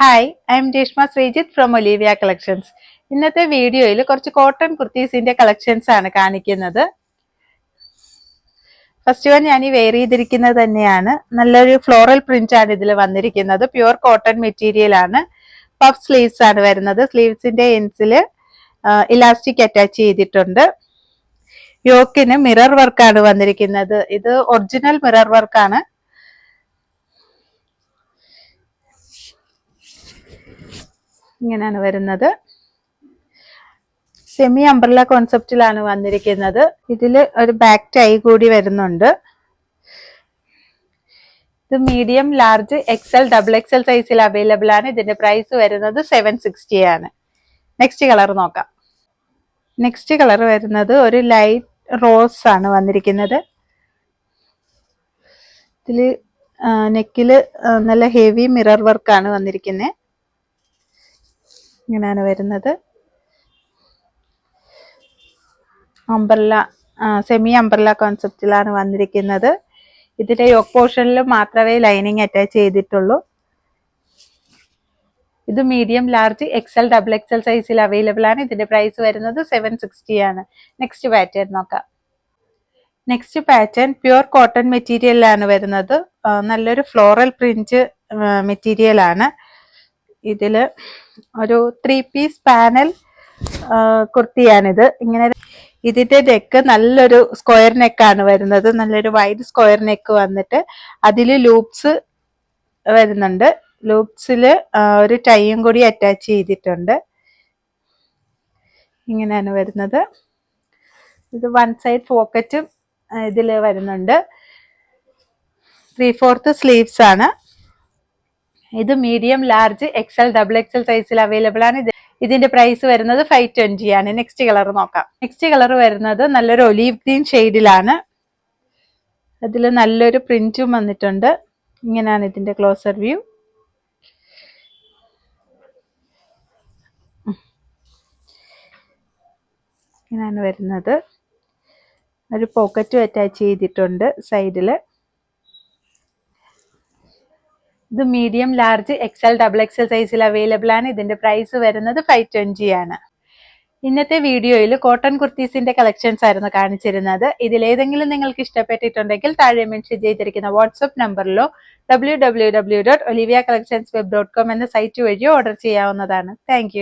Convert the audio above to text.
Hi I am Reshma Sreejith from Olivia collections ഇന്നത്തെ വീഡിയോയിൽ കുറച്ച് കോട്ടൺ കുർത്തീസിന്റെ കളക്ഷൻസ് ആണ് കാണിക്കുന്നത്. ഫസ്റ്റ് വൺ ഞാൻ ഈ വെയർ ചെയ്തിരിക്കുന്നത് തന്നെയാണ്. നല്ലൊരു ഫ്ലോറൽ പ്രിന്റ് ആണ് ഇതിൽ വന്നിരിക്കുന്നത്. പ്യുവർ കോട്ടൺ മെറ്റീരിയൽ ആണ്. പഫ് സ്ലീവ്സ് ആണ് വരുന്നത്. സ്ലീവ്സിന്റെ എൻസിൽ ഇലാസ്റ്റിക് അറ്റാച്ച് ചെയ്തിട്ടുണ്ട്. യോക്കിന് മിറർ വർക്കാണ് വന്നിരിക്കുന്നത്. ഇത് ഒറിജിനൽ മിറർ വർക്കാണ് ഇങ്ങനെയാണ് വരുന്നത്. സെമി അംബ്രല കോൺസെപ്റ്റിലാണ് വന്നിരിക്കുന്നത്. ഇതിൽ ഒരു ബാക്ക് ടൈ കൂടി വരുന്നുണ്ട്. ഇത് medium large XL double XL സൈസിൽ അവൈലബിൾ ആണ്. ഇതിന്റെ പ്രൈസ് വരുന്നത് സെവൻ സിക്സ്റ്റി ആണ്. നെക്സ്റ്റ് കളർ നോക്കാം. നെക്സ്റ്റ് കളർ വരുന്നത് ഒരു ലൈറ്റ് റോസ് ആണ് വന്നിരിക്കുന്നത്. ഇതിൽ നെക്കിൽ നല്ല ഹെവി മിറർ വർക്കാണ് വന്നിരിക്കുന്നത് ഇങ്ങനെയാണ് വരുന്നത്. അംബ്രല്ല സെമി അംബ്രല്ല കോൺസെപ്റ്റിലാണ് വന്നിരിക്കുന്നത്. ഇതിന്റെ യോക്ക് പോർഷനിൽ മാത്രമേ ലൈനിങ് അറ്റാച്ച് ചെയ്തിട്ടുള്ളൂ. ഇത് medium large XL double XL സൈസിൽ അവൈലബിൾ ആണ്. ഇതിന്റെ പ്രൈസ് വരുന്നത് സെവൻ സിക്സ്റ്റി ആണ്. നെക്സ്റ്റ് പാറ്റേൺ നോക്കാം. നെക്സ്റ്റ് പാറ്റേൺ പ്യുർ കോട്ടൺ മെറ്റീരിയലാണ് വരുന്നത്. നല്ലൊരു ഫ്ലോറൽ പ്രിന്റ് മെറ്റീരിയൽ ആണ്. ഇതിൽ ഒരു ത്രീ പീസ് പാനൽ കുർത്തിയാണിത്. ഇങ്ങനെ ഇതിന്റെ നെക്ക് നല്ലൊരു സ്ക്വയർ നെക്കാണ് വരുന്നത്. നല്ലൊരു വൈഡ് സ്ക്വയർ നെക്ക് വന്നിട്ട് അതിൽ ലൂപ്സ് വരുന്നുണ്ട്. ലൂപ്സിൽ ഒരു ടൈയും കൂടി അറ്റാച്ച് ചെയ്തിട്ടുണ്ട്. ഇങ്ങനെയാണ് വരുന്നത്. ഇത് വൺ സൈഡ് പോക്കറ്റും ഇതിൽ വരുന്നുണ്ട്. ത്രീ ഫോർത്ത് സ്ലീവ്സ് ആണ്. ഇത് medium large XL double XL സൈസിൽ അവൈലബിൾ ആണ്. ഇത് ഇതിന്റെ പ്രൈസ് വരുന്നത് ഫൈവ് ട്വന്റി ആണ്. നെക്സ്റ്റ് കളർ നോക്കാം. നെക്സ്റ്റ് കളർ വരുന്നത് നല്ലൊരു ഒലീവ് ഗ്രീൻ ഷെയ്ഡിലാണ് അതിൽ നല്ലൊരു പ്രിന്റും വന്നിട്ടുണ്ട്. ഇങ്ങനെയാണ് ഇതിന്റെ ക്ലോസർ വ്യൂ ഇങ്ങനെയാണ് വരുന്നത്. ഒരു പോക്കറ്റും അറ്റാച്ച് ചെയ്തിട്ടുണ്ട് സൈഡിൽ ഇത് medium large XL double XL സൈസിൽ അവൈലബിൾ ആണ്. ഇതിന്റെ പ്രൈസ് വരുന്നത് ഫൈവ് ട്വന്റി ആണ്. ഇന്നത്തെ വീഡിയോയിൽ കോട്ടൺ കുർത്തീസിന്റെ കളക്ഷൻസ് ആയിരുന്നു കാണിച്ചിരുന്നത്. ഇതിലേതെങ്കിലും നിങ്ങൾക്ക് ഇഷ്ടപ്പെട്ടിട്ടുണ്ടെങ്കിൽ താഴെ മെൻഷൻ ചെയ്തിരിക്കുന്ന WhatsApp നമ്പറിലോ W W W dot Olivia collections web dot com എന്ന സൈറ്റ് വഴിയോ ഓർഡർ ചെയ്യാവുന്നതാണ്. താങ്ക്